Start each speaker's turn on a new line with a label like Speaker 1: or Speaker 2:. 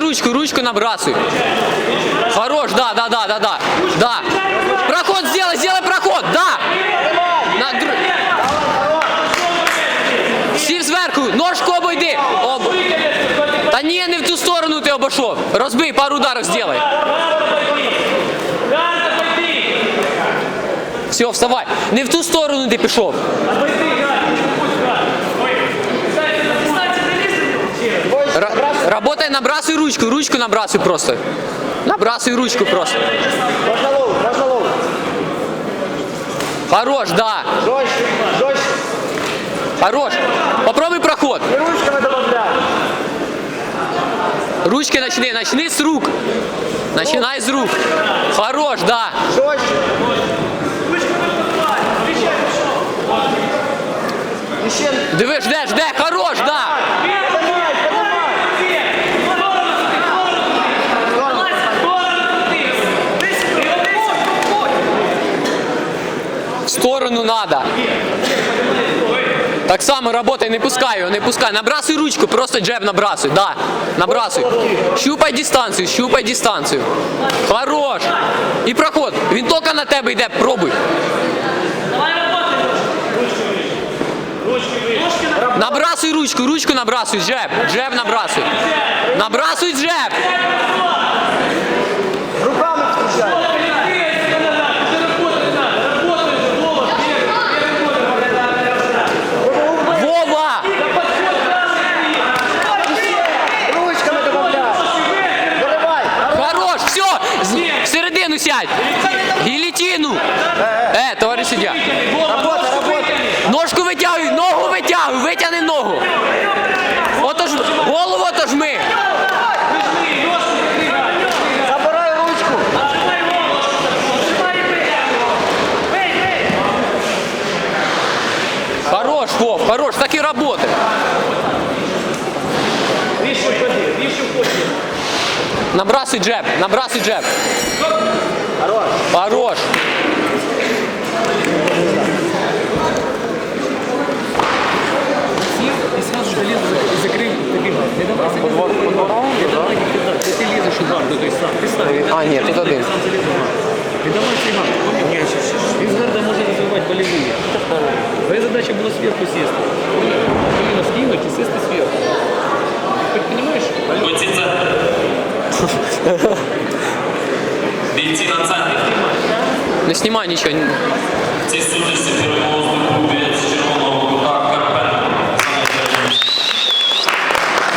Speaker 1: ручку, ручку набрасывай. Хорош, да, да, да, да, да. Да. Проход сделай, сделай проход, да. На дру- Сів зверху, ножку обойди. Об... Та ні, не в ту сторону ти обійшов. Розбий, пару ударів зробай. Все, вставай. Не в ту сторону ти пішов. Работай, набрасывай ручку, ручку набрасывай просто. Набрасывай ручку просто. Хорош, да. Хорош. Попробуй проход. Ручки начни, начни с рук. Начинай с рук. Хорош, да.
Speaker 2: Ще
Speaker 1: Диви, жде, жде, хорош, сторону надо. Так само работай, не пускай его, не пускай. Набрасывай ручку, просто джеб набрасывай, да. Набрасывай. Щупай дистанцію, щупай дистанцію. Хорош. І проход. Він тільки на тебе йде, пробуй. Набрасуй ручку, ручку набрасуй, джеб, джеб набрасуй. Набрасуй джеб. гильотину сядь! Гильотину! Э,
Speaker 2: товарищ судья!
Speaker 1: Ножку витягуй, ногу витягуй, витягни ногу! Отож, голову отожми! Хорош, Вов, хорош, так и работает. Набрасывай джеб, набрасывай джеб.
Speaker 2: Хорош.
Speaker 1: Хорош.
Speaker 3: и сразу залез и закрыл тобі. Не давай собі. Не давай їх кидати. Ти лізеш у гарду, той сам. Ти став.
Speaker 1: А, ні, тут один.
Speaker 3: Сам заліз у гарду. Не давай цей гард. Ні, Він з гарда може розвивати болевые. Твоя задача була зверху сісти. Коліна скинуть і сісти зверху. Ти розумієш?
Speaker 4: Бійці
Speaker 1: Не знімай нічого.